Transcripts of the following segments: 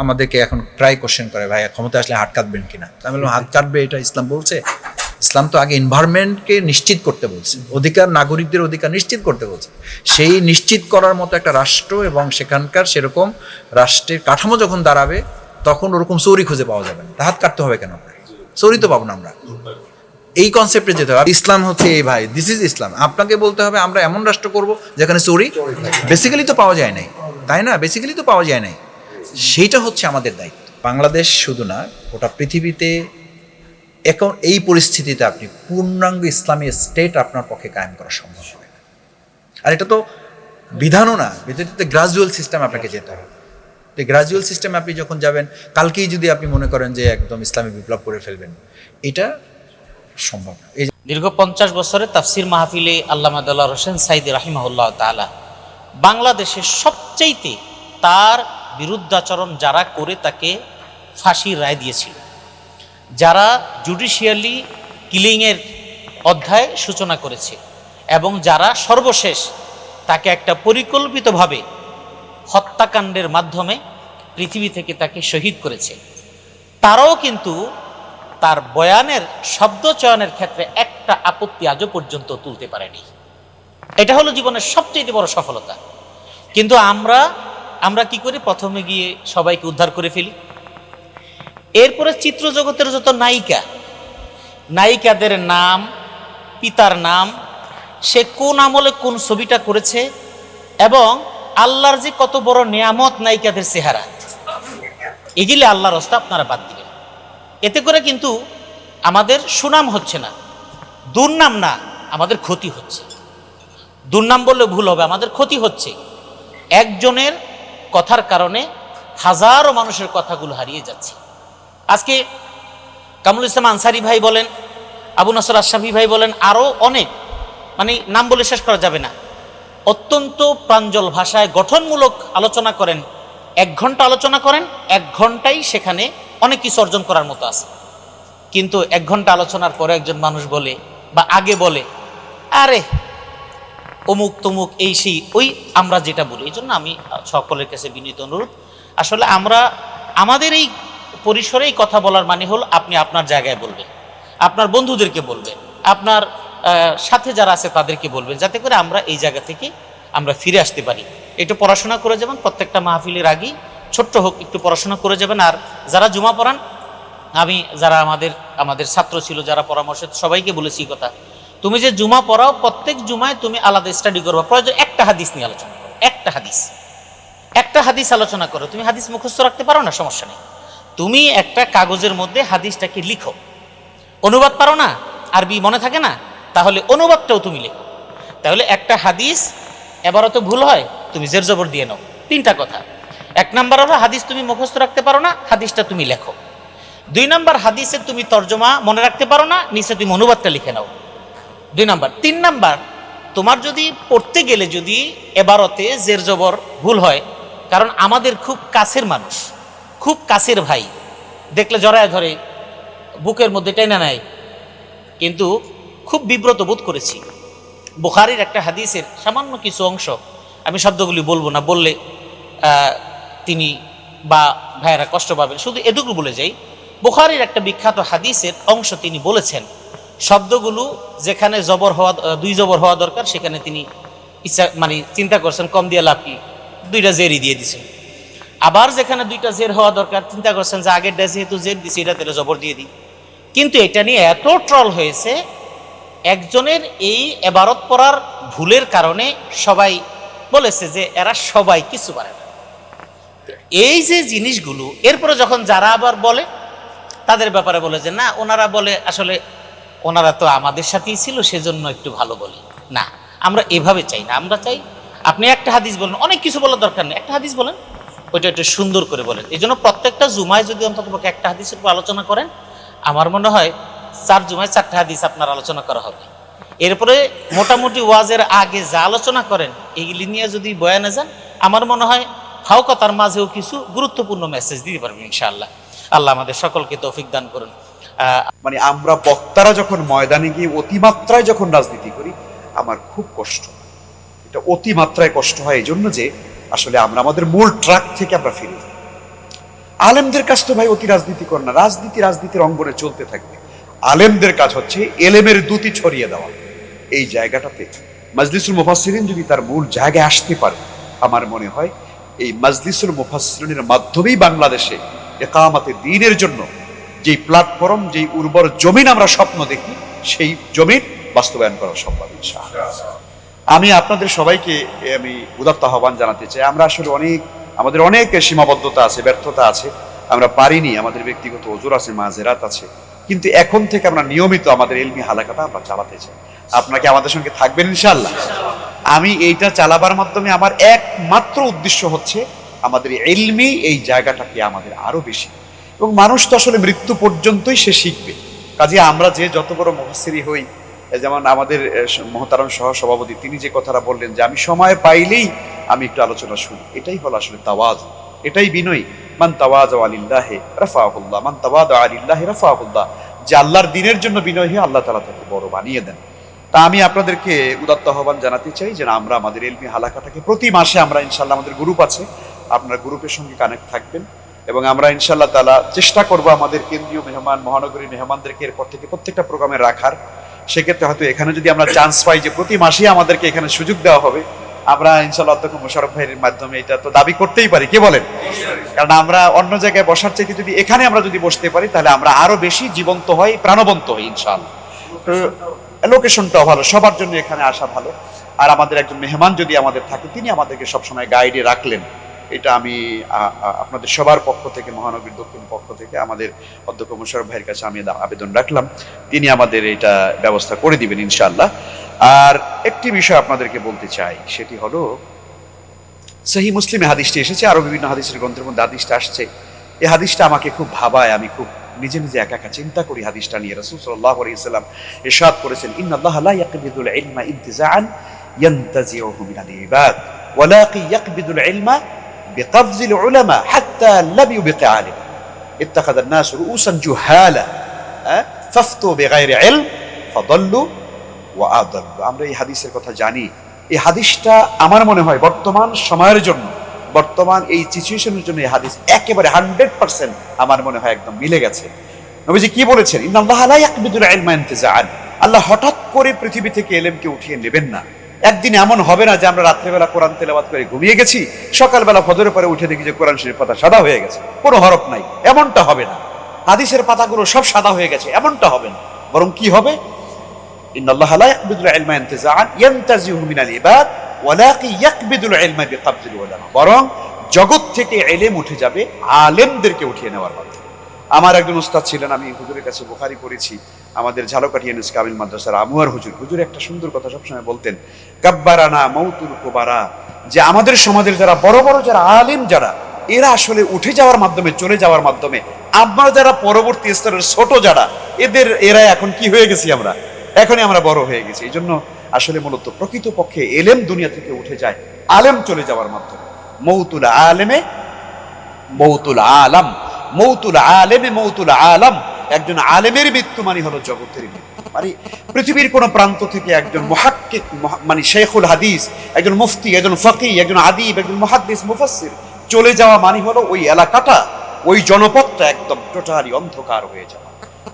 আমাদেরকে এখন প্রায় কোশ্চেন করে ভাই ক্ষমতা আসলে হাত কাটবেন কিনা? আমি বললাম, হাত কাটবে, এটা ইসলাম বলছে। ইসলাম তো আগে এনভায়রনমেন্টকে নিশ্চিত করতে বলছে। অধিকার, নাগরিকদের অধিকার নিশ্চিত করতে বলছে। সেই নিশ্চিত করার মতো একটা রাষ্ট্র এবং সেখানকার সেরকম রাষ্ট্রের কাঠামো যখন দাঁড়াবে, তখন ওরকম চৌরি খুঁজে পাওয়া যাবে না। হাত কাটতে হবে কেন চৌরি তো পাবো না আমরা। এই কনসেপ্টে যেতে হবে। ইসলাম হচ্ছে এই ভাই দিস ইজ ইসলাম। আপনাকে বলতে হবে, আমরা এমন রাষ্ট্র করব যেখানে চোরি বেসিক্যালি তো পাওয়া যায় নাই। তাই না? বেসিক্যালি তো পাওয়া যায় নাই। সেইটা হচ্ছে আমাদের দায়িত্ব। বাংলাদেশ শুধু না, গোটা পৃথিবীতে এখন এই পরিস্থিতিতে আপনি পূর্ণাঙ্গ ইসলামী স্টেট আপনার পক্ষে কায়েম করা সম্ভব হবে না। আর এটা তো বিধানও না বিধানতে গ্রাজুয়াল সিস্টেম আপনাকে যেতে হবে। তো গ্রাজুয়াল সিস্টেমে আপনি যখন যাবেন, কালকেই যদি আপনি মনে করেন যে একদম ইসলামী বিপ্লব করে ফেলবেন, এটা সম্ভব না। এই দীর্ঘ পঞ্চাশ বছরের তাফসির মাহফিলে আল্লামা দাল্লাহ হোসেন সাইদি রাহিমাহুল্লাহ তালা বাংলাদেশের সবচাইতে তার বিরুদ্ধাচরণ যারা করে তাকে ফাঁসির রায় দিয়েছিল। যারা জুডিশিয়ালি কিলিংয়ের অধ্যায় সূচনা করেছে এবং যারা সর্বশেষ তাকে একটা পরিকল্পিতভাবে হত্যাকাণ্ডের মাধ্যমে পৃথিবী থেকে তাকে শহীদ করেছে, তারাও কিন্তু তার বয়ানের, শব্দ চয়নের ক্ষেত্রে একটা আপত্তি আজও পর্যন্ত তুলতে পারেনি। এটা হলো জীবনের সবচেয়ে বড় সফলতা। কিন্তু আমরা আমরা কি করি? প্রথমে গিয়ে সবাইকে উদ্ধার করে ফেলি। এরপরে চিত্র জগতের যত নায়িকা, নায়িকাদের নাম, পিতার নাম, সে কোন আমলে কোন ছবিটা করেছে এবং আল্লাহর যে কত বড় নিয়ামত নায়িকাদের চেহারা, এগুলি আল্লাহর রাস্তা আপনারা বাদ দিবেন। এতে করে কিন্তু আমাদের সুনাম হচ্ছে না, দুর্নাম না, আমাদের ক্ষতি হচ্ছে। দুর্নাম বললে ভুল হবে, আমাদের ক্ষতি হচ্ছে। একজনের কথার কারণে হাজারো মানুষের কথাগুলো হারিয়ে যাচ্ছে। আজকে কামরুল ইসলাম আনসারি ভাই বলেন, আবু নাসর আশরাফি ভাই বলেন আরও অনেক মানে নাম বলে শেষ করা যাবে না। অত্যন্ত প্রাঞ্জল ভাষায় গঠনমূলক আলোচনা করেন, এক ঘণ্টা আলোচনা করেন, এক ঘন্টাই সেখানে অনেক কিছু অর্জন করার মতো আছে। কিন্তু এক ঘণ্টা আলোচনার পরে একজন মানুষ বলে বা আগে বলে, আরে অমুক তমুক এই সেই, ওই আমরা যেটা বলি, এই জন্য আমি সকলের কাছে বিনীত অনুরোধ। আসলে আমরা, আমাদের এই পরিসরেই কথা বলার মানে হল আপনি আপনার জায়গায় বলবেন, আপনার বন্ধুদেরকে বলবেন, আপনার সাথে যারা আছে তাদেরকে বলবেন, যাতে করে আমরা এই জায়গা থেকে আমরা ফিরে আসতে পারি। একটু পড়াশোনা করে যাবেন, প্রত্যেকটা মাহফিলের আগেই ছোট্ট হোক, একটু পড়াশোনা করে যাবেন। আর যারা জুমা পড়ান, আমি, যারা আমাদের আমাদের ছাত্র ছিল, যারা পরামর্শ সবাইকে বলেছি কথা। তুমি যে জুমা পড়াও, প্রত্যেক জুমায় তুমি আলাদা স্টাডি করবা। প্রয়োজন একটা হাদিস নিয়ে আলোচনা করো, একটা হাদিস। একটা হাদিস আলোচনা করো, তুমি হাদিস মুখস্থ রাখতে পারো না? সমস্যা নেই। তুমি একটা কাগজের মধ্যে হাদিসটাকে লিখো। অনুবাদ পারো না? আরবি মনে থাকে না? তাহলে অনুবাদটাও তুমি লেখো। তাহলে একটা হাদিস, এবারও তো ভুল হয়, তুমি জের জবর দিয়ে নাও। তিনটা কথা। এক নাম্বার হলো, হাদিস তুমি মুখস্থ রাখতে পারো না, হাদিসটা তুমি লেখো। দুই নাম্বার হাদিসের তুমি তর্জমা মনে রাখতে পারো না, নিচে তুমি অনুবাদটা লিখে নাও। দুই নাম্বার। তিন নাম্বার, তোমার যদি পড়তে গেলে যদি এবারতে জের জবর ভুল হয়, কারণ আমাদের খুব কাছের মানুষ, খুব কাছের ভাই, দেখলে জড়ায় ধরে, বুকের মধ্যে টেনে নেয়। কিন্তু খুব বিব্রত বোধ করেছি। বুখারির একটা হাদিসের সামান্য কিছু অংশ, আমি শব্দগুলি বলব না, বললে তিনি বা ভাইয়েরা কষ্ট পাবেন। শুধু এটুকু বলে যাই, বুখারির একটা বিখ্যাত হাদিসের অংশ তিনি বলেছেন শব্দগুলো যেখানে জবর হওয়া দুই জবর হওয়া দরকার, সেখানে তিনি ইচ্ছা মানে চিন্তা করছেন, কম দিয়ে লাভ কি? দুইটা জেরই দিয়ে দিছেন আবার যেখানে দুইটা জের হওয়া দরকার, চিন্তা করছেন যে আগের ডে যেহেতু জের দিছে, এটা তেলে জবর দিয়ে দিই। কিন্তু এটা নিয়ে এত ট্রল হয়েছে, একজনের এই এবারত পড়ার ভুলের কারণে সবাই বলেছে যে এরা সবাই কিছু পারে না। এই যে জিনিসগুলো, এরপরে যখন যারা আবার বলে, তাদের ব্যাপারে বলে যে, না, ওনারা বলে আসলে ওনারা তো আমাদের সাথেই ছিল, সেজন্য একটু ভালো বলি। না, আমরা এভাবে চাই না, আমরা চাই আপনি একটা হাদিস বলেন, অনেক কিছু বলার দরকার নেই, একটা হাদিস বলেন, ওইটা একটু সুন্দর করে বলেন। এই জন্য প্রত্যেকটা জুমায় যদি অন্তত একটা হাদিসের উপর আলোচনা করেন, আমার মনে হয় চার জুমায় চারটা হাদিস আপনার আলোচনা করা হবে। এরপরে মোটামুটি ওয়াজের আগে যা আলোচনা করেন এইগুলি নিয়ে যদি বয়ানে যান, আমার মনে হয় হাউকতার মাঝেও কিছু গুরুত্বপূর্ণ মেসেজ দিতে পারবেন ইনশাআল্লাহ। আল্লাহ আমাদের সকলকে তৌফিক দান করুন। মানে আমরা বক্তারা যখন ময়দানে গিয়ে অতিমাত্রায় যখন রাজনীতি করি, আমার খুব কষ্ট এটা অতিমাত্রায় কষ্ট হয় এই জন্য যে আসলে আমরা আমাদের মূল ট্রাক থেকে আমরা ফিরে যাই। আলেমদের কাজ তো ভাই অতি রাজনীতি করে না, রাজনীতি রাজনীতির অঙ্গনে চলতে থাকবে। আলেমদের কাজ হচ্ছে এলেমের দুতি ছড়িয়ে দেওয়া। এই জায়গাটাতে মাজলিসুল মুফাসসিরিন যদি তার মূল জায়গায় আসতে পারে, আমার মনে হয় এই মাজলিসুল মুফাসসিরিনের মাধ্যমেই বাংলাদেশে একামাতে দিনের জন্য যেই প্ল্যাটফর্ম যেই উর্বর জমিন আমরা স্বপ্ন দেখি, সেই জমিন বাস্তবায়ন করা সম্ভব আমি আপনাদের সবাইকে আমি উদাত্ত আহ্বান জানাতে চাই। আমরা আসলে অনেক, আমাদের অনেক সীমাবদ্ধতা আছে, ব্যর্থতা আছে। আমরা পারিনি, আমাদের ব্যক্তিগত ওজোর আছে মাজেরাত আছে। কিন্তু এখন থেকে আমরা নিয়মিত আমাদের এলমি হালাকাটা আমরা চালাতে চাই। আপনাকে আমাদের সঙ্গে থাকবেন, ইনশাআল্লাহ? আমি এইটা চালাবার মাধ্যমে আমার একমাত্র উদ্দেশ্য হচ্ছে, আমাদের এলমি এই জায়গাটাকে আমাদের আরও বেশি এবং মানুষ তো আসলে মৃত্যু পর্যন্তই সে শিখবে। কাজে আমরা যে যত বড় মহাসিরি হই যেমন আমাদের মহতারাম সহ সভাপতি তিনি যে কথাটা বললেন যে, আমি সময় পাইলেই আমি একটু আলোচনা শুনি। এটাই হলো আসলে তাওয়াজ। এটাই বিনয়। মান তাওয়াজ আলিল্লাহে রাফাহুল্লাহ, মান তাওয়াজ আলিল্লাহে রাফাহুল্লাহ। যে আল্লাহর দিনের জন্য বিনয় হয়ে আল্লাহ তালা তাকে বড় বানিয়ে দেন। তা আমি আপনাদেরকে উদাত্ত আহ্বান জানাতে চাই যে, আমরা আমাদের এলমি হালাকাটাকে প্রতি মাসে আমরা ইনশাল্লাহ আমাদের গ্রুপ আছে। আপনার গ্রুপের সঙ্গে কানেক্ট থাকবেন। এবং আমরা ইনশাল্লাহ তালা চেষ্টা করব আমাদের কেন্দ্রীয় মেহমান মহানগরী মেহমানদেরকে এরপর থেকে প্রত্যেকটা প্রোগ্রামে রাখার। সেক্ষেত্রে হয়তো এখানে যদি আমরা চান্স পাই যে প্রতি মাসেই আমাদেরকে এখানে সুযোগ দেওয়া হবে, আমরা ইনশাল্লাহ অধ্যক্ষ মোশারফ ভাইয়ের মাধ্যমে এটা তো দাবি করতেই পারি। কে বলেন? কারণ আমরা অন্য জায়গায় বসার চাইতে যদি এখানে আমরা যদি বসতে পারি, তাহলে আমরা আরও বেশি জীবন্ত হই, প্রাণবন্ত হই ইনশাল্লাহ তো লোকেশনটাও ভালো, সবার জন্য এখানে আসা ভালো। আর আমাদের একজন মেহমান যদি আমাদের থাকে, তিনি আমাদেরকে সবসময় গাইডে রাখলেন। এটা আমি আপনাদের সবার পক্ষ থেকে, মহানগরীর দক্ষিণ পক্ষ থেকে আমাদের অধ্যক্ষ মোশারফ ভাইয়ের কাছে আমি আবেদন রাখলাম। তিনি আমাদের এটা ব্যবস্থা করে দিবেন, ইনশাআল্লাহ। আর একটি বিষয় আপনাদেরকে বলতে চাই, সেটি হলো, সহি মুসলিমে হাদিসটি এসেছে আরও বিভিন্ন হাদিসের গ্রন্থের মধ্যে হাদিসটা আসছে। এই হাদিসটা আমাকে খুব ভাবায়, আমি খুব নিজে নিজে একা একা চিন্তা করি হাদিসটা নিয়ে। রাসূল সাল্লাল্লাহু আলাইহি সাল্লাম করেছেন, ইন্নাল্লাহা লা ইয়াকবিদুল ইলমা ইনতিজাআন ইয়ানতাজিউহু মিনাল ইবাদ, ওয়ালাকি ইয়াকবিদুল ইলমা বিকবজিল উলামা হাত্তা লাম ইউবকি আলিম اتخذ الناس رؤوسا جهالا أه؟ فافتوا بغير علم فضلوا وأضلوا আমরা এই হাদিসের কথা জানি এই হাদিসটা আমার মনে হয় বর্তমান সময়ের জন্য বর্তমান এই সিচুয়েশনের জন্য এই হাদিস একেবারে হান্ড্রেড পার্সেন্ট আমার মনে হয় একদম মিলে গেছে নবীজি কি বলেছেন ইন্নাল্লাহ লা ইয়াকবিদুল ইলমা ইনতিজাআন আল্লাহ হঠাৎ করে পৃথিবী থেকে এলেমকে উঠিয়ে নেবেন না একদিন এমন হবে না যে আমরা রাত্রেবেলা কোরআন তেলাবাদ করে ঘুমিয়ে গেছি, সকালবেলা ফজরের পরে উঠে দেখি যে কোরআন শরীফ পাতা সাদা হয়ে গেছে। কোনো হরফ নাই, এমনটা হবে না। হাদিসের পাতাগুলো সব সাদা হয়ে গেছে, এমনটা হবে না। বরং কি হবে? বরং জগৎ থেকে এলেম উঠে যাবে, আলেমদেরকে উঠিয়ে নেওয়ার মাধ্যমে আমার একজন উস্তাদ ছিলেন, আমি হুজুরের কাছে বোখারি করেছি আমাদের ঝালকাঠি এনএস কামিল মাদ্রাসার আমুয়ার হুজুর। হুজুর একটা সুন্দর কথা সবসময় বলতেন কাব্বারানা মৌতুল কুবারা। যে আমাদের সমাজের যারা বড় বড় যারা আলেম যারা, এরা আসলে উঠে যাওয়ার মাধ্যমে, চলে যাওয়ার মাধ্যমে, আমরা যারা পরবর্তী স্তরের ছোট যারা, এদের, এরা এখন কি হয়ে গেছি আমরা? এখনই আমরা বড় হয়ে গেছি। এই জন্য আসলে মূলত প্রকৃতপক্ষে এলেম দুনিয়া থেকে উঠে যায়, আলেম চলে যাওয়ার মাধ্যমে। মৌতুল আলেমে মৌতুল আলাম, মৌতুল আলেমে মৌতুল আলাম। একজন আলেমের মৃত্যু মানে হলো জগতের মৃত্যু। মানে পৃথিবীর কোন প্রান্ত থেকে একজন মহাক্কিক মানে শেখুল হাদিস, একজন মুফতি, একজন ফকি, একজন আদিব, একজন মহাদ্দিস, মুফাসসির চলে যাওয়া মানে হলো ওই এলাকাটা, ওই জনপদটা একদম টোটালি অন্ধকার হয়ে যাওয়া।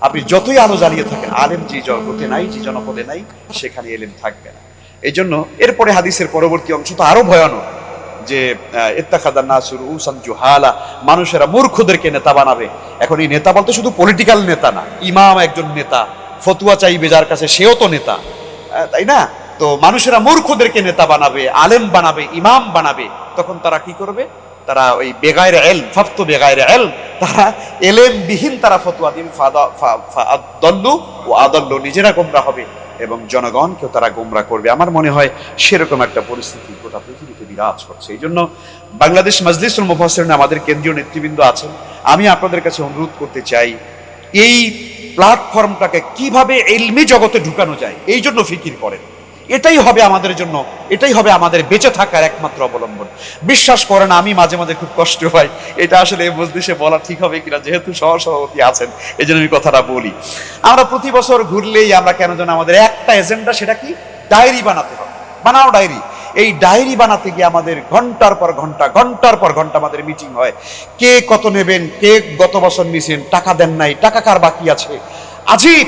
আপনি যতই আলো জ্বালিয়ে থাকেন, আলেম যে জগতে নাই, যে জনপদে নাই, সেখানে এলেম থাকবে না। এই জন্য এরপরে হাদিসের পরবর্তী অংশ তো আরও ভয়ানক। যে ইত্তাখাদান নাসুর উসান জুহালা, মানুষেরা মূর্খদেরকে নেতা বানাবে। এখন এই নেতা বলতে শুধু পলিটিক্যাল নেতা না, ইমাম একজন নেতা, ফতুয়া চাইবে যার কাছে সেও তো নেতা। তাই না? তো মানুষেরা মূর্খদেরকে নেতা বানাবে, আলেম বানাবে, ইমাম বানাবে। তখন তারা কি করবে? তারা ওই বেগায়ের এল ফাফত বেগায়ের এল তারা এলেম বিহীন তারা ফতুয়া দিন ফাদা ও আদল্লু নিজেরা গোমরা হবে। এবং জনগণকেও তারা গোমরা করবে। আমার মনে হয় সেরকম একটা পরিস্থিতি গোটা পৃথিবীতে বিরাজ করছে। এই জন্য বাংলাদেশ মজলিসুল মুফাসরিন আমাদের কেন্দ্রীয় নেতৃবৃন্দ আছেন। আমি আপনাদের কাছে অনুরোধ করতে চাই, এই প্ল্যাটফর্মটাকে কীভাবে এলমি জগতে ঢুকানো যায়, এই জন্য ফিকির করেন। এটাই হবে আমাদের জন্য, এটাই হবে আমাদের বেঁচে থাকার একমাত্র অবলম্বন। বিশ্বাস করেন, আমি মাঝে মাঝে খুব কষ্ট পাই। এটা আসলে এই মজলিসে বলা ঠিক হবে কিনা, যেহেতু সহ সভাপতি আছেন এই জন্য আমি কথাটা বলি। আমরা প্রতি বছর ঘুরলেই আমরা কেন যেন আমাদের একটা এজেন্ডা, সেটা কি? ডায়েরি বানাতে হবে। বানাও ডায়েরি। এই ডায়েরি বানাতে গিয়ে আমাদের ঘণ্টার পর ঘণ্টা, ঘণ্টার পর ঘণ্টা আমাদের মিটিং হয়। কে কত নেবেন, কে গত বছর নিছেন, টাকা দেন নাই, টাকা কার বাকি আছে? আজিব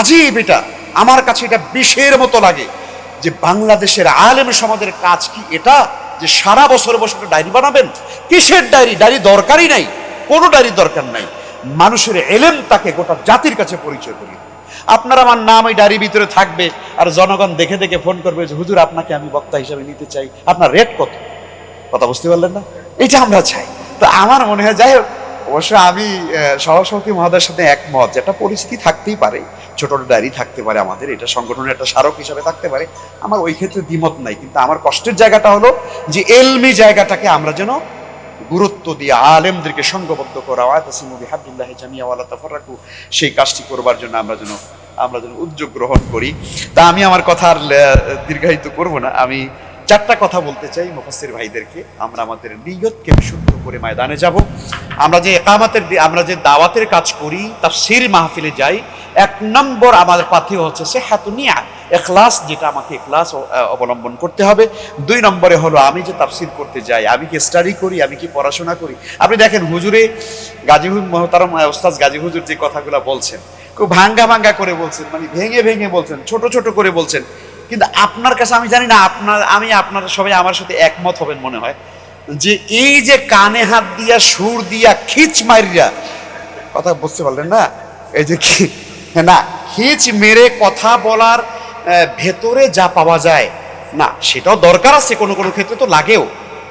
আজিব এটা। আমার কাছে এটা বিষের মতো লাগে যে বাংলাদেশের আলেম সমাজের কাজ কি এটা? যে সারা বছর বছর ডায়েরি বানাবেন? কিসের ডায়েরি? ডায়েরি দরকারই নাই। কোনো ডায়েরি দরকার নাই। মানুষের এলেম তাকে গোটা জাতির কাছে পরিচয় করি আপনার আমার নাম ওই ডায়েরির ভিতরে থাকবে আর জনগণ দেখে দেখে ফোন করবে যে, হুজুর, আপনাকে আমি বক্তা হিসাবে নিতে চাই। আপনার রেট কত? কথা বুঝতে পারলেন না? এটা আমরা চাই। তো আমার মনে হয়, যাই হোক অবশ্য আমি সহসভাপতি মহোদয়ের সাথে একমত যেটা পরিস্থিতি থাকতেই পারে। ছোট ডায়েরি থাকতে পারে আমাদের, এটা সংগঠনের একটা স্মারক হিসাবে থাকতে পারে। আমার ওই ক্ষেত্রে দ্বিমত নাই, কিন্তু আমার কষ্টের জায়গাটা হলো যে এলমি জায়গাটাকে আমরা যেন গুরুত্ব দিয়ে আলেমদেরকে সঙ্গবদ্ধ করা। ওয়াতাসিমু বিহাবলিল্লাহ জামিয়া ওয়ালা সেই কাজটি করবার জন্য আমরা যেন আমরা যেন উদ্যোগ গ্রহণ করি। তা আমি আমার কথা আর দীর্ঘায়িত করব না। আমি চারটা কথা বলতে চাই মুফাসসির ভাইদেরকে। আমরা আমাদের নিয়তকে বিশুদ্ধ করে ময়দানে যাব। আমরা যে একামাতের আমরা যে দাওয়াতের কাজ করি তাফসীর মাহফিলে যাই এক নম্বর আমাদের পাথেয় হচ্ছে সে হাতুনিয়া এখলাস যেটা আমাকে এখলাস অবলম্বন করতে হবে। দুই নম্বরে হলো আমি যে তাফসির করতে যাই আমি কি স্টাডি করি আমি কি পড়াশোনা করি। আপনি দেখেন হুজুরে গাজী মহতারম আহ, ওস্তাদ গাজী হুজুর যে কথাগুলো বলছেন খুব ভাঙ্গা ভাঙ্গা করে বলছেন মানে ভেঙে ভেঙে বলছেন ছোট ছোট করে বলছেন। কিন্তু আপনার কাছে আমি জানি না, আপনার, আমি আপনারা সবাই আমার সাথে একমত হবেন মনে হয়, যে এই যে কানে হাত দিয়া, সুর দিয়া, খিচ মারিয়া কথা বুঝতে পারলেন না? এই যে কি না, খিচ মেরে কথা বলার ভেতরে যা পাওয়া যায়, না, সেটাও দরকার আছে কোনো কোনো ক্ষেত্রে তো লাগেও,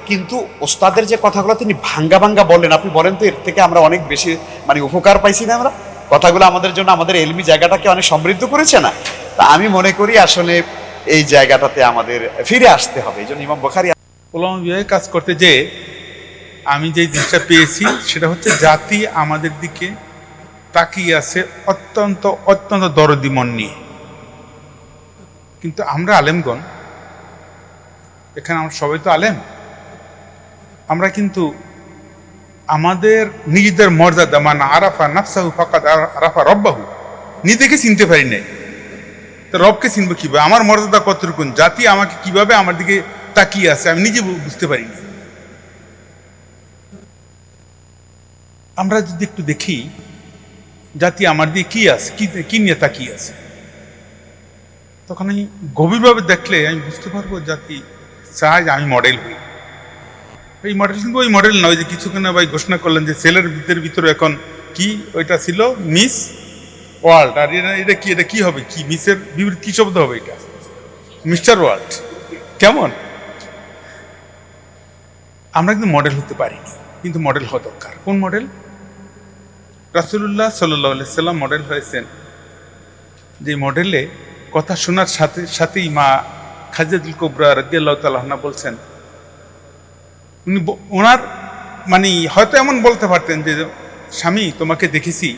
কিন্তু ওস্তাদের যে কথাগুলো তিনি ভাঙ্গা ভাঙ্গা বললেন, আপনি বলেন তো, এর থেকে আমরা অনেক বেশি মানে উপকার পাইছি না আমরা? কথাগুলো আমাদের জন্য, আমাদের এলমি জায়গাটাকে অনেক সমৃদ্ধ করেছে না? তা আমি মনে করি আসলে এই জায়গাটাতে আমাদের ফিরে আসতে হবে। এই জন্য ইমাম বখারি ওলামা বিভাগে কাজ করতে যে আমি যে জিনিসটা পেয়েছি, সেটা হচ্ছে জাতি আমাদের দিকে তাকিয়ে আছে অত্যন্ত অত্যন্ত দরদি মন নিয়ে। কিন্তু আমরা আলেমগণ, এখানে আমরা সবাই তো আলেম। আমরা কিন্তু আমাদের নিজেদের মর্যাদা মানে আরাফা নাফসাহু ফাকাদ আরাফা রব্বাহু, নিজেকে চিনতে পারি নাই। তো রবকে চিনবো কীভাবে? আমার মর্যাদা কতটুকুন? জাতি আমাকে কীভাবে আমার দিকে তাকিয়ে আছে? আমি নিজে বুঝতে পারিনি। আমরা যদি একটু দেখি, জাতি আমার দিয়ে কি আছে? কি কি নিয়ে তাকিয়ে আছে? তখন আমি গভীরভাবে দেখলে আমি বুঝতে পারব জাতি চায় আমি মডেল হই। এই মডেল কিন্তু ওই মডেল নয় যে কিছুক্ষণ ভাই ঘোষণা করলেন যে সেলের ভিতরে ভিতরে এখন কি? ওইটা ছিল মিস ওয়ার্ল্ড, আর এটা এটা কি এটা কি হবে? কি মিসের বিপরীত কি শব্দ হবে এটা? মিস্টার ওয়ার্ল্ড, কেমন? আমরা কিন্তু মডেল হতে পারিনি, কিন্তু মডেল হওয়া দরকার। কোন মডেল? রাসুল্লাহ সাল্লাহ সাল্লাম মডেল হয়েছেন। যে মডেলে কথা শোনার সাথে সাথেই মা খাজাদুল কোবরা রাদিয়াল্লাহ তাল্লাহনা বলছেন, উনি ওনার মানে হয়তো এমন বলতে পারতেন যে, স্বামী, তোমাকে দেখেছি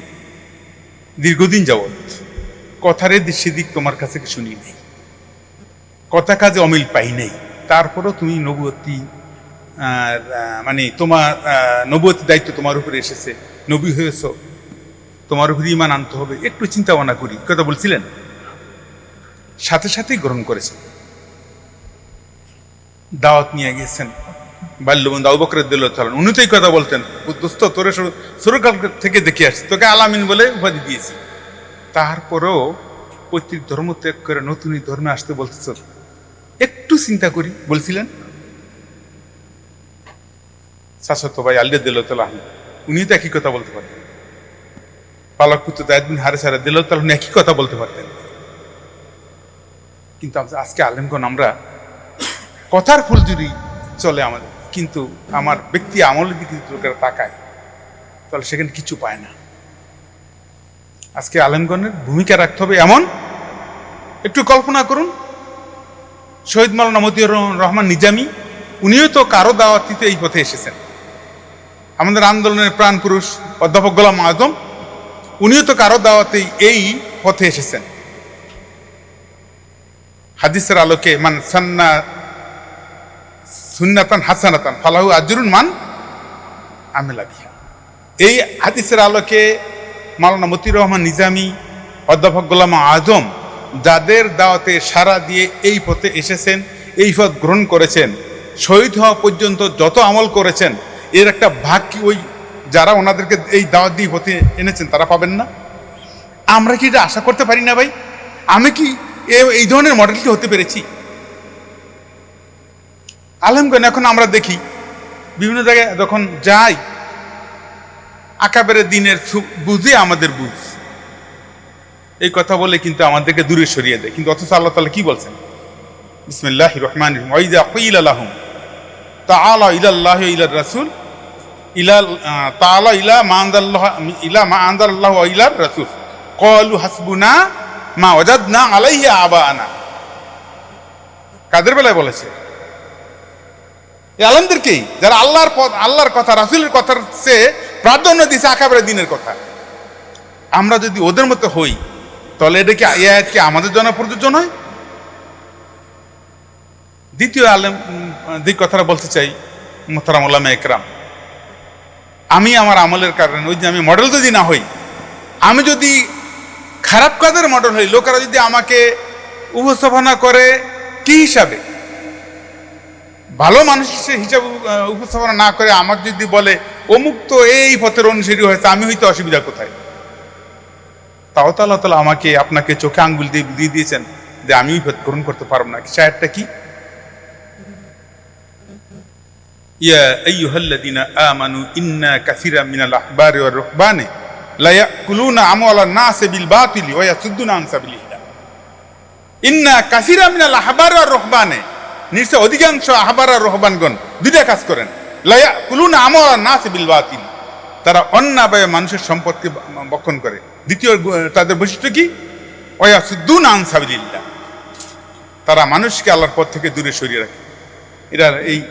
দীর্ঘদিন যাবৎ কথার সেদিক তোমার কাছে শুনি নেই কথা কাজে অমিল পাই নাই। তারপরও তুমি নবতী মানে তোমার নবতী দায়িত্ব তোমার উপরে এসেছে। নবী হয়েছ, তোমার উপরে ইমান আনতে হবে, একটু চিন্তা ভাবনা করি। কথা বলছিলেন? সাথে সাথেই গ্রহণ করেছেন। দাওয়াত নিয়ে গেছেন বাল্যবন্ধু আবকরের দিল চালান। উনি তো এই কথা বলতেন দোস্ত, তোরে সুরকাল থেকে দেখে আসছি, তোকে আলামিন বলে উপাধি দিয়েছি। তারপরেও পৈতৃক ধর্ম ত্যাগ করে নতুন এই ধর্মে আসতে বলতেছ? একটু চিন্তা করি, বলছিলেন? শাশ্বত ভাই আলিয়া দিল তালাহ উনি তো একই কথা বলতে পারতেন। পালক পুত্র দায়দিন হারে সারে দিল তালা একই কথা বলতে পারতেন। কিন্তু আজকে আলেমগণ, আমরা কথার ফুল যদি চলে আমাদের। কিন্তু আমার ব্যক্তি আমলের দিকে লোকেরা তাকায়, তাহলে সেখানে কিছু পায় না। আজকে আলেমগণের ভূমিকা রাখতে হবে এমন। একটু কল্পনা করুন, শহীদ মালানা মতিউর রহমান নিজামী, উনিও তো কারও দাওয়াতিতে এই পথে এসেছেন। আমাদের আন্দোলনের প্রাণ পুরুষ, অধ্যাপক গোলাম আজম, উনিও তো কারও দাওয়াতেই এই পথে এসেছেন। হাদিসের আলোকে, মান সান্না সুন্নাতান হাসানাতান, ফালাহু আজরুন মান আমেলা বিহা। এই হাদিসের আলোকে মাওলানা মতির রহমান নিজামী, অধ্যাপক গোলাম আজম যাদের দাওয়াতে সারা দিয়ে এই পথে এসেছেন, এই পথ গ্রহণ করেছেন, শহীদ হওয়া পর্যন্ত যত আমল করেছেন, এর একটা ভাগ কি ওই যারা ওনাদেরকে এই দাওয়াত দিয়ে হতে এনেছেন, তারা পাবেন না? আমরা কি এটা আশা করতে পারি না ভাই? আমি কি এই ধরনের মডেল কি হতে পেরেছি? আলমগঞ্জ এখন আমরা দেখি, বিভিন্ন জায়গায় যখন যাই আকাবের দিনের বুঝে আমাদের বুঝ। এই কথা বলে কিন্তু আমাদেরকে দূরে সরিয়ে দেয়। কিন্তু অথচ আল্লাহ তাআলা কি বলছেন? বিসমিল্লাহ রহমান রহিম। ওয়াইদা কুইল আলাহুম তাআলা ইলাল্লাহ ইলা রাসূল। ইলা তাআলা ইলা মা আনজাল্লাহ, ইলা মা আনজাল্লাহ ওয়া ইলা রাসূল। ক্বালু হাসবুনা মা ওয়াজাদনা আলাইহি আবানা কাদের বেলায় বলেছে? আলমদেরকেই যারা আল্লাহর আল্লাহর কথা, রাসূলের কথার চেয়ে প্রাধান্য দিছে আকাবের দিনের কথা। আমরা যদি ওদের মতো হই, তাহলে এটা কি কি আমাদের জন্য প্রযোজ্য নয়? দ্বিতীয় আলেম দিক কথাটা বলতে চাই, মোহতারাম ওলামা একরাম, আমি আমার আমলের কারণে, ওই যে আমি মডেল যদি না হই, আমি যদি খারাপ কাজের মডেল হই, লোকেরা যদি আমাকে উপস্থাপনা করে, কি হিসাবে? ভালো মানুষ হিসাবে উপস্থাপনা না করে আমাকে যদি বলে, অমুক তো এই পথের অনুসারী হয়েছে, আমি হয়তো অসুবিধা কোথায়? তাও তো আল্লাহ তালা আমাকে, আপনাকে চোখে আঙ্গুল দিয়ে দিয়ে দিয়েছেন যে আমি ওই পথ গ্রহণ করতে পারব না। শায়রটা কি? ইয়া ইন্না ওয়ার বিল ইন্না নিশ্চয় অধিকাংশ আহবার আর রহবানগণ দুইটা কাজ করেন। লা ইয়াকুলুনা আমওয়ালান নাসি বিল বাতিল। তারা অন্যায় মানুষের সম্পদকে বক্ষণ করে। দ্বিতীয় তাদের বৈশিষ্ট্য কি? ওয়া ইয়াসুদ্দুনা আন সাবিলিল্লাহ। তারা মানুষকে আল্লাহর পথ থেকে দূরে সরিয়ে রাখে। এটা এই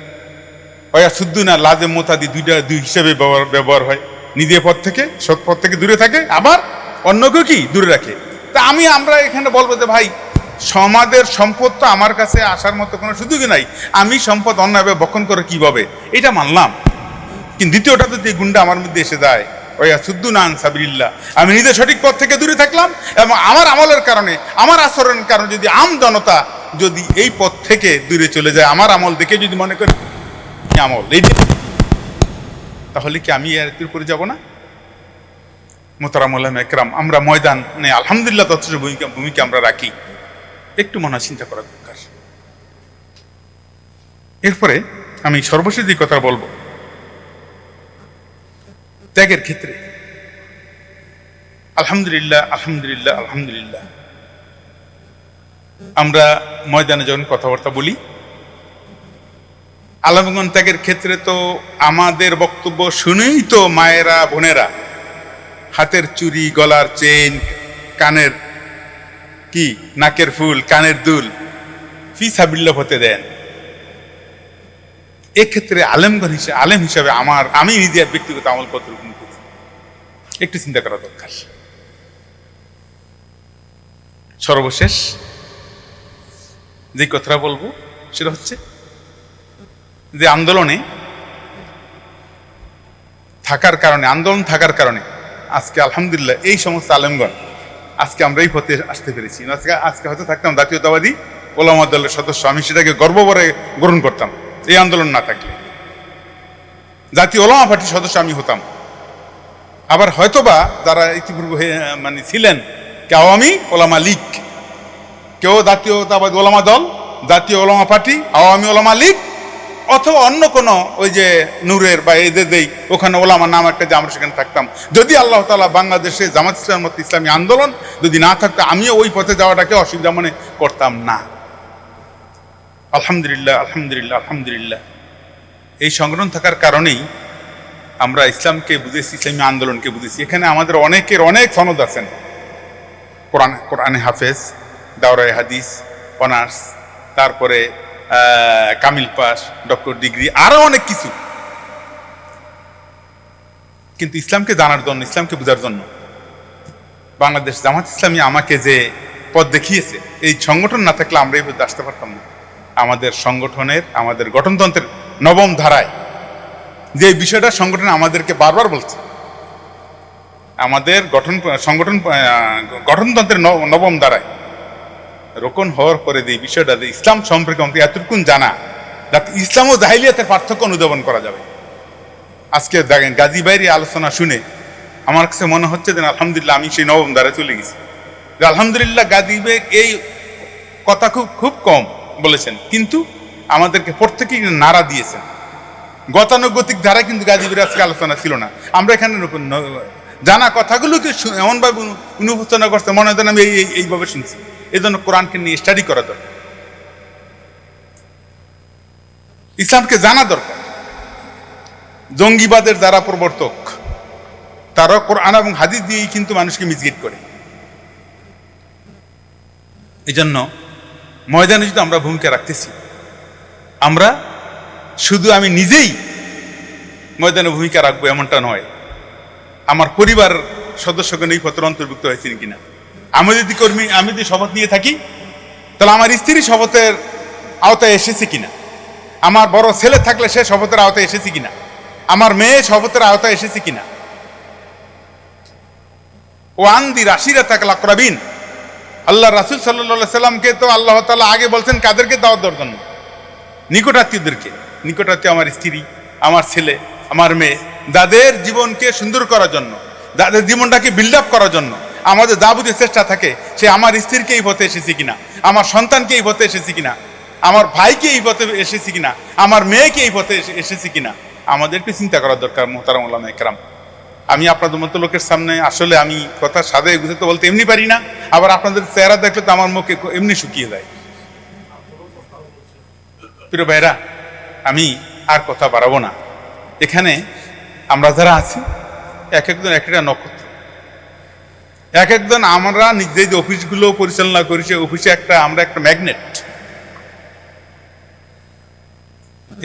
অয়া সুদ্দুনা লাজে মোতাদি দুইটা, দুই হিসেবে ব্যবহার ব্যবহার হয়। নিজের পথ থেকে, সৎ পথ থেকে দূরে থাকে, আবার অন্যকেও কি? দূরে রাখে। তা আমি আমরা এখানে বলব যে ভাই সমাজের সম্পদ তো আমার কাছে আসার মতো কোনো সুযোগই নাই। আমি সম্পদ অন্যভাবে বক্ষণ করে কীভাবে? এটা মানলাম। কিন্তু দ্বিতীয়টা যদি এই গুণটা আমার মধ্যে এসে যায় ওয়া সুদ্দুনা আন সাবিলিল্লাহ আমি নিজে সঠিক পথ থেকে দূরে থাকলাম এবং আমার আমলের কারণে, আমার আচরণের কারণে যদি আম জনতা যদি এই পথ থেকে দূরে চলে যায়, আমার আমল দেখে যদি মনে করে আমল, এই তাহলে কি আমি এর উপরে যাব না? মোতারাম একরাম আমরা ময়দানে আলহামদুলিল্লাহ তথ্য ভূমিকা ভূমিকা আমরা রাখি। একটু মনে চিন্তা করা দরকার। এরপরে আমি সর্বশেষ যে কথা বলব, ত্যাগের ক্ষেত্রে। আলহামদুলিল্লাহ আলহামদুলিল্লাহ আলহামদুলিল্লাহ। আমরা ময়দানে যখন কথাবার্তা বলি, আলমগন ত্যাগের ক্ষেত্রে তো আমাদের বক্তব্য শুনেই তো মায়েরা, বোনেরা, হাতের চুরি, গলার চেন কানের কি? নাকের ফুল, কানের দুল। ফিসাবিল্লা হতে দেন। এক্ষেত্রে আলেমগণ হিসেবে আলেম হিসাবে আমার আমি নিজের ব্যক্তিগত আমল কতটুকু করি? একটু চিন্তা করা দরকার। সর্বশেষ যে কথাটা বলব, সেটা হচ্ছে যে আন্দোলনে থাকার কারণে আন্দোলন থাকার কারণে আজকে আলহামদুলিল্লাহ এই সমস্ত আলেমগণ আজকে আমরা এই পথে আসতে পেরেছি। আজকে আজকে হয়তো থাকতাম জাতীয়তাবাদী ওলামা দলের সদস্য। আমি সেটাকে গর্বভরে গ্রহণ করতাম, এই আন্দোলন না থাকলে। জাতীয় ওলামা পার্টির সদস্য আমি হতাম। আবার হয়তোবা যারা ইতিপূর্বে মানে ছিলেন কে আওয়ামী ওলামা লীগ। কেউ জাতীয়তাবাদী ওলামা দল, জাতীয় ওলামা পার্টি, আওয়ামী ওলামা লীগ অথবা অন্য কোনো ওই যে নূরের বা এদের দেই ওখানে ওলামা নাম একটা যে আমরা সেখানে থাকতাম। যদি আল্লাহ তালা বাংলাদেশে জামাত ইসলামের মতো ইসলামী আন্দোলন যদি না থাকতো, আমিও ওই পথে যাওয়াটাকে অসুবিধা মনে করতাম না। আলহামদুলিল্লাহ আলহামদুলিল্লাহ আলহামদুলিল্লাহ। এই সংগঠন থাকার কারণেই আমরা ইসলামকে বুঝেছি, ইসলামী আন্দোলনকে বুঝেছি। এখানে আমাদের অনেকের অনেক সনদ আছেন। কোরআন, কোরআনে হাফেজ, দাওরায় হাদিস, অনার্স, তারপরে কামিল পাস, ডক্টর ডিগ্রি, আরও অনেক কিছু। কিন্তু ইসলামকে জানার জন্য, ইসলামকে বোঝার জন্য বাংলাদেশ জামাত ইসলামী আমাকে যে পথ দেখিয়েছে, এই সংগঠন না থাকলে আমরা এই পথে আসতে পারতাম না। আমাদের সংগঠনের, আমাদের গঠনতন্ত্রের নবম ধারায় যে বিষয়টা সংগঠন আমাদেরকে বারবার বলছে, আমাদের গঠন, সংগঠন গঠনতন্ত্রের নবম ধারায় রোকন হওয়ার পরে যে বিষয়টা, যে ইসলাম সম্পর্কে আমাকে এতটুকুন জানা যাতে ইসলাম ও জাহিলিয়াতের পার্থক্য অনুধাবন করা যাবে। আজকে দেখেন, গাজী বাইরে আলোচনা শুনে আমার কাছে মনে হচ্ছে যে আলহামদুলিল্লাহ আমি সেই নবম দ্বারে চলে গেছি। আলহামদুলিল্লাহ গাজী বেগ এই কথা খুব খুব কম বলেছেন, কিন্তু আমাদেরকে প্রত্যেকেই নাড়া দিয়েছেন। গতানুগতিক ধারা কিন্তু গাজীবের আজকে আলোচনা ছিল না। আমরা এখানে জানা কথাগুলোকে এমনভাবে উনি করছে মনে হয় আমি এই- এইভাবে শুনছি। এই জন্য কোরআনকে নিয়ে স্টাডি করা দরকার। ইসলামকে জানা দরকার। জঙ্গিবাদের যারা প্রবর্তক তারা কোরআন এবং হাদিস দিয়েই কিন্তু মানুষকে মিসগিট করে। এই জন্য ময়দানে যদি আমরা ভূমিকা রাখতেছি, আমরা শুধু আমি নিজেই ময়দানে ভূমিকা রাখব এমনটা নয়। আমার পরিবার সদস্যগণ এই পত্র অন্তর্ভুক্ত হয়েছেন কিনা? আমি যদি কর্মী, আমি যদি শপথ নিয়ে থাকি, তাহলে আমার স্ত্রী শপথের আওতায় এসেছে কিনা? আমার বড় ছেলে থাকলে সে শপথের আওতায় এসেছে কিনা? আমার মেয়ে শপথের আওতায় এসেছে কিনা? ও আন্দি রাশিরা থাকলা ক্রবীণ আল্লাহ রাসুল সাল্লাহ সাল্লামকে তো আল্লাহ তাআলা আগে বলছেন, কাদেরকে দাওয়াত দেওয়ার জন্য নিকটাত্মীয়দেরকে। নিকটাত্মীয় আমার স্ত্রী, আমার ছেলে, আমার মেয়ে। যাদের জীবনকে সুন্দর করার জন্য যাদের জীবনটাকে বিল্ড আপ করার জন্য। আমাদের যাবতীয় চেষ্টা থাকে, সে আমার স্ত্রীকে এই পথে এসেছে কিনা, আমার সন্তানকে এই পথে এসেছে কিনা, আমার ভাইকে এই পথে এসেছে কিনা, আমার মেয়েকে এই পথে এসে- এসেছে কিনা, আমাদেরকে চিন্তা করার দরকার, মোহতারাম একরাম আমি আপনাদের মতো লোকের সামনে আসলে আমি কথা সাদে গুছাতে বলতে এমনি পারি না, আবার আপনাদের চেহারা দেখলে তো আমার মুখে এমনি শুকিয়ে যায়। প্রিয় ভাইরা আমি আর কথা বাড়াবো না। এখানে আমরা যারা আছি, এক একজন এক একটা নক্ষত্র এক একজন আমরা নিজে যে অফিসগুলো পরিচালনা করি, সেই অফিসে একটা, আমরা একটা ম্যাগনেট।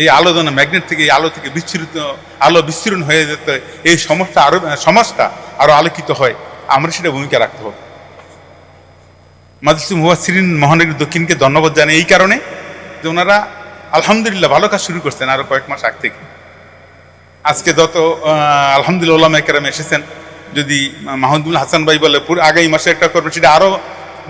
এই আলো যেন ম্যাগনেট থেকে, এই আলো থেকে বিচ্ছুরিত, আলো বিচ্ছুরণ হয়ে যেতে, এই সমস্যা আরও, সমাজটা আরও আলোকিত হয়, আমরা সেটা ভূমিকা রাখতে হবে। মাদ্রাসা মুহাসিরিন মহানগরী দক্ষিণকে ধন্যবাদ জানাই এই কারণে যে ওনারা আলহামদুলিল্লাহ ভালো কাজ শুরু করছেন আরও কয়েক মাস আগ থেকে। আজকে যত আলহামদুলিল্লাহ ওলামা এসেছেন যদি মাহমুদুল হাসান ভাই বলে আগামী মাসে একটা করবেন সেটা আরও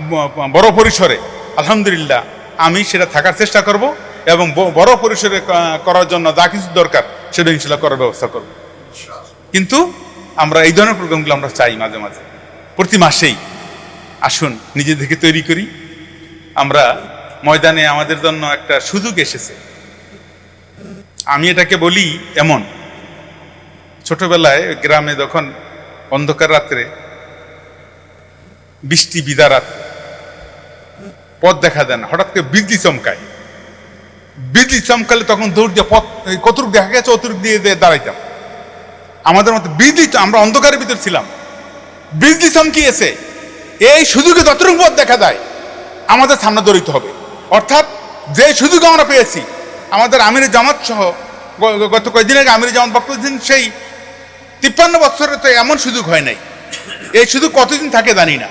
ব- বড় পরিসরে, আলহামদুলিল্লাহ, আমি সেটা থাকার চেষ্টা করব এবং বড় পরিসরে করার জন্য যা কিছু দরকার, সেটা ইনশাল্লাহ করার ব্যবস্থা করব। কিন্তু আমরা এই ধরনের প্রোগ্রামগুলো আমরা চাই মাঝে মাঝে। প্রতি মাসেই আসুন নিজেদেরকে তৈরি করি। আমরা ময়দানে আমাদের জন্য একটা সুযোগ এসেছে। আমি এটাকে বলি এমন। ছোটবেলায় গ্রামে যখন অন্ধকার রাত্রে, বৃষ্টি বিদা রাত্রে, পথ দেখা দেয় না। হঠাৎ করে বিজলি চমকায়। বিজলি চমকালে তখন দিয়ে পথ কতটুক দেখা গেছে অতটুক দিয়ে দাঁড়াইতাম। আমাদের মতো বিজলি আমরা অন্ধকারের ভিতর ছিলাম। বিজলি চমকিয়েছে। এই সুযোগে যতটুকু পথ দেখা দেয় আমাদের সামনে দৌড়িতে হবে। অর্থাৎ যে সুযোগ আমরা পেয়েছি, আমাদের আমির জামাত সহ গত কয়েকদিন আগে আমির জামাত বক্তব্য সেই তিপ্পান্ন বছরে তো এমন সুযোগ হয় নাই। এই সুযোগ কতদিন থাকে জানি না।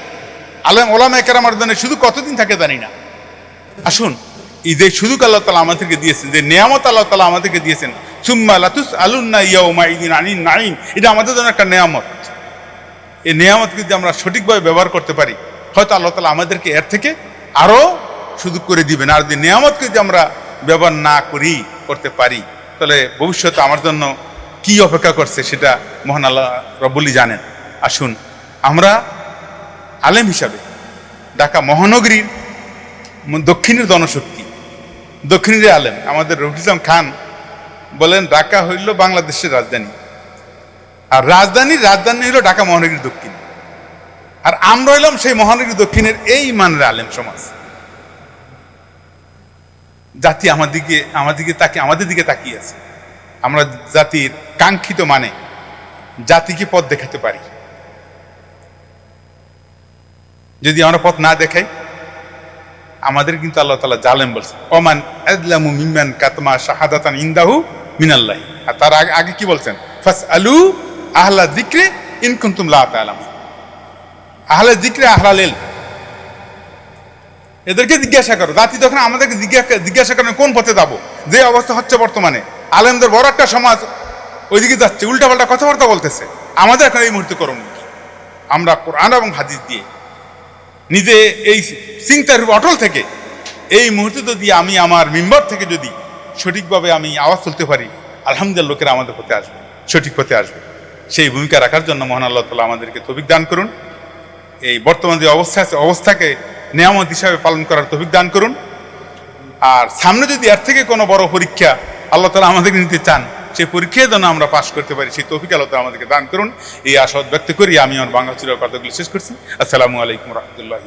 আলম, ওলামা একরামার জন্য শুধু কতদিন থাকে জানি না। আসুন যে সুযোগ আল্লাহ তালা আমাদেরকে দিয়েছেন, যে নিয়ামত আল্লাহ তালা আমাদেরকে দিয়েছেন, সুম্মা লাতুস আলুন্না ইয়াউমা ইদিন আনিন নাইম এটা আমাদের জন্য একটা নিয়ামত। এই নিয়ামতকে যদি আমরা সঠিকভাবে ব্যবহার করতে পারি, হয়তো আল্লাহ তালা আমাদেরকে এর থেকে আরও সুযোগ করে দিবেন। আর যদি নিয়ামতকে যদি আমরা ব্যবহার না করি, করতে পারি, তাহলে ভবিষ্যতে আমার জন্য কি অপেক্ষা করছে সেটা মহান আল্লাহ রব্বুলি জানেন। আসুন, আমরা আলেম হিসাবে ঢাকা মহানগরীর দক্ষিণের জনশক্তি, দক্ষিণের আলেম, আমাদের ইসলাম খান বলেন, ঢাকা হইল বাংলাদেশের রাজধানী। আর রাজধানী রাজধানী হলো ঢাকা মহানগরীর দক্ষিণ। আর আমরা হইলাম সেই মহানগরীর দক্ষিণের এই মানের আলেম সমাজ। জাতি আমার দিকে আমার দিকে তাকিয়ে আমাদের দিকে তাকিয়ে আছে। আমরা জাতির কাঙ্ক্ষিত মানে জাতিকে পথ দেখাতে পারি। যদি আমরা পথ না দেখাই, আমাদের কিন্তু আল্লাহ তালা জালেম বলছে ওমান আদলামু মিম্মান কাতমা শাহাদাতান ইন্দাহু মিনাল্লাহ। আর তার আগে আগে কি বলছেন? ফাস আলু আহলা জিক্রে ইনকুন্তুম লা তাআলাম আহলা জিক্রে আহলা লেল। এদেরকে জিজ্ঞাসা করো, জাতি তখন আমাদেরকে জিজ্ঞাসা জিজ্ঞাসা করেন কোন পথে যাব? যে অবস্থা হচ্ছে বর্তমানে। আলেমদের বড় একটা সমাজ ওইদিকে যাচ্ছে, উল্টাপাল্টা কথাবার্তা বলতেছে। আমাদের এখন এই মুহূর্তে করুন আমরা কোরআন এবং হাদিস দিয়ে নিজে এই চিন্তার অটল থেকে এই মুহূর্তে যদি আমি আমার মেম্বার থেকে যদি সঠিকভাবে আমি আওয়াজ তুলতে পারি, আলহামদুলিল্লাহ লোকেরা আমাদের পথে আসবে, সঠিক পথে আসবে। সেই ভূমিকা রাখার জন্য মহান আল্লাহ তালা আমাদেরকে তৌফিক দান করুন। এই বর্তমান যে অবস্থা আছে, অবস্থাকে নিয়ামত হিসাবে পালন করার তৌফিক দান করুন। আর সামনে যদি এর থেকে কোনো বড় পরীক্ষা আল্লাহ তালা আমাদেরকে নিতে চান সেই পরীক্ষায় যেন আমরা পাশ করতে পারি, সেই তৌফিক আল্লাহ তালা আমাদেরকে দান করুন। এই আশা ব্যক্ত করি, আমি আমার বাংলা চির কথাগুলি শেষ করছি। আসসালামু আলাইকুম রহমতুল্লাহ